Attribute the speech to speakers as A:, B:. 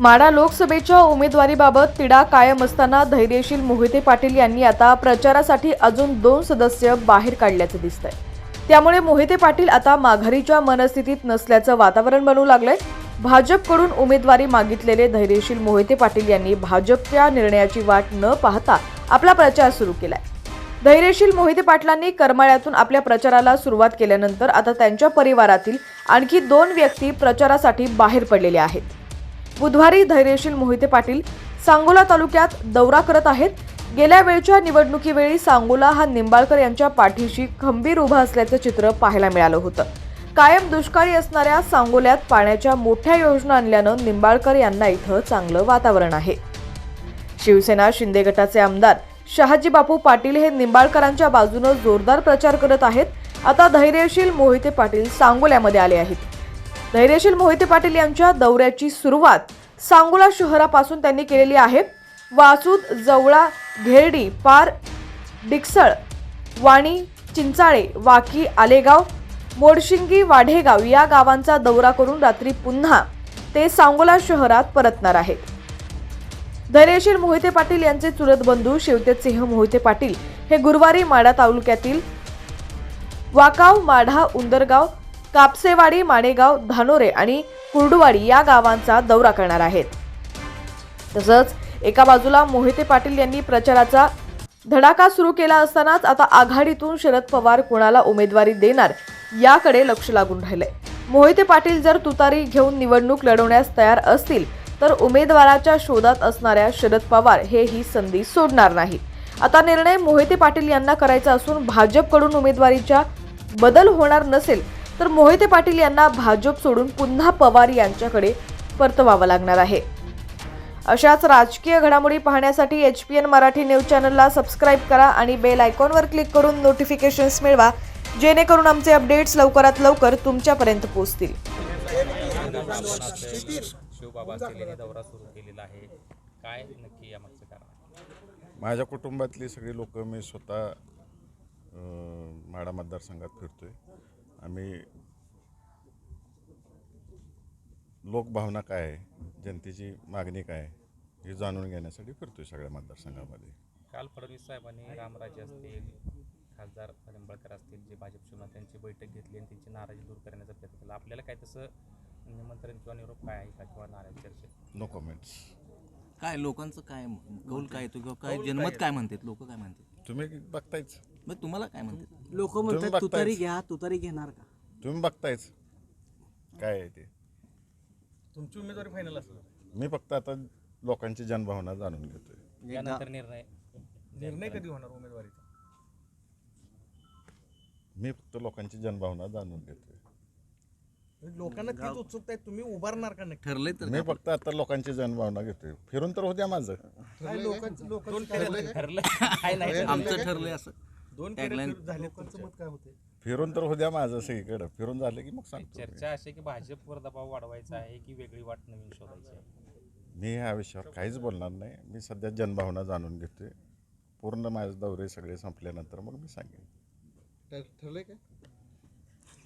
A: माडा लोकसभेच्या उमेदवारीबाबत तिढा कायम असताना धैर्यशील मोहिते पाटील यांनी आता प्रचारासाठी अजून दोन सदस्य बाहेर काढल्याचं दिसतंय. त्यामुळे मोहिते पाटील आता माघारीच्या मनस्थितीत नसल्याचं वातावरण बनू लागलंय. भाजपकडून उमेदवारी मागितलेले धैर्यशील मोहिते पाटील यांनी भाजपच्या निर्णयाची वाट न पाहता आपला प्रचार सुरू केलाय. धैर्यशील मोहिते पाटलांनी करमाळ्यातून आपल्या प्रचाराला सुरुवात केल्यानंतर आता त्यांच्या परिवारातील आणखी दोन व्यक्ती प्रचारासाठी बाहेर पडलेल्या आहेत. बुधवारी धैर्यशील मोहिते पाटील सांगोला तालुक्यात दौरा करत आहेत. गेल्या वेळच्या निवडणुकीवेळी सांगोला हा निंबाळकर यांच्या पाठीशी खंबीर उभा असल्याचं चित्र पाहायला मिळालं होतं. कायम दुष्काळी असणाऱ्या सांगोल्यात पाण्याच्या मोठ्या योजना आणल्यानं निंबाळकर यांना इथं चांगलं वातावरण आहे. शिवसेना शिंदे गटाचे आमदार शहाजी बापू पाटील हे निंबाळकरांच्या बाजूनं जोरदार प्रचार करत आहेत. आता धैर्यशील मोहिते पाटील सांगोल्यामध्ये आले आहेत. धैर्यशील मोहिते पाटील यांच्या दौऱ्याची सुरुवात सांगोला शहरापासून त्यांनी केलेली आहे. वासूद जवळा घेरडी पार डिकसळ वाणी चिंचाळे वाकी आलेगाव मोडशिंगी वाढेगाव या गावांचा दौरा करून रात्री पुन्हा ते सांगोला शहरात परतणार आहेत. धैर्यशील मोहिते पाटील यांचे चुलत बंधू शिवतेसिंह मोहिते पाटील हे गुरुवारी माढा तालुक्यातील वाकाव माढा उंदरगाव कापसेवाडी माणेगाव धानोरे आणि कुर्डुवाडी या गावांचा दौरा करणार आहेत. तसंच एका बाजूला मोहिते पाटील यांनी प्रचाराचा धडाका सुरू केला असतानाच आता आघाडीतून शरद पवार कोणाला उमेदवारी देणार याकडे लक्ष लागून राहिले मोहिते पाटील जर तुतारी घेऊन निवडणूक लढवण्यास तयार असतील तर उमेदवाराच्या शोधात असणाऱ्या शरद पवार हे ही संधी सोडणार नाही. आता निर्णय मोहिते पाटील यांना करायचा असून भाजपकडून उमेदवारीच्या बदल होणार नसेल तर मोहिते पाटील यांना भाजप सोडून पुन्हा पवार यांच्याकडे परतवावं लागणार आहे. अशाच राजकीय घडामोडी पाहण्यासाठी H P N Marathi news चॅनलला सबस्क्राईब करा आणि बेल आयकॉनवर क्लिक करून नोटिफिकेशन्स मिळवा जेणेकरून आमचे अपडेट्स लवकरात लवकर तुमच्यापर्यंत पोहोचतील.
B: दौरा सुरू केलेला आहे काय नक्की यामागचं कारण
C: माझ्या कुटुंबातली सगळी लोक मी स्वतः अं, माढा मतदारसंघात फिरतोय. आम्ही लोकभावना काय आहे? जनतेची मागणी काय आहे? हे जाणून घेण्यासाठी फिरतोय सगळ्या मतदारसंघामध्ये.
B: काल फडणवीस साहेबांनी रामराजे असतील खासदार निंबाळकर असतील जे भाजप त्यांची बैठक घेतली आणि त्यांची नाराजी दूर करण्याचा प्रयत्न केला. आपल्याला काय तसं निमंत्रण किंवा निरोप काय आहे का किंवा नाराज चर्चेत?
C: नो कमेंट्स
D: काय लोकांचं काय कौल काय येतो किंवा काय जनमत काय म्हणतात? लोक काय म्हणतात?
C: तुम्ही बघतायच.
D: मग तुम्हाला काय म्हणतात?
E: लोक
C: तुम्ही
E: म्हणतात
C: बघतायच.
E: तुतारी घ्या तुतारी घेणार का?
C: तुम्ही बघतायच. काय आहे ते?
F: तुमची उमेदवारी फायनल असेल.
C: मी फक्त आता लोकांची जनभावना जाणून घेतोय.
B: यानंतर निर्णय.
F: निर्णय कधी होणार उमेदवारीचा?
C: मी फक्त लोकांची जनभावना जाणून घेतोय.
F: लोकांना तीच उत्सुकता आहे तुम्ही उभारणार का नक्की?
D: ठरलंय तर
C: मी फक्त आता लोकांची जनभावना घेतोय. फिरून तर होत्या माझं.
F: काय? लोकांचं लोकांचं ठरलंय
B: काय? नाही
D: आमचं ठरलंय असं.
F: दोन. फेऱ्या झाले मत काय होते
C: फिरून तर होत्या माझं सगळीकडं. फिरून झालं की मग सांगतो
B: चर्चा अशी आहे की भाजपवर दबाव वाढवायचा आहे की वेगळी वाट नवीन शोधायची आहे?
C: मी ह्या विषयावर काहीच बोलणार नाही. मी सध्या जनभावना जाणून घेतोय. पूर्ण माझे दौरे सगळे संपल्यानंतर मग मी सांगेन.
F: ठरलंय काय?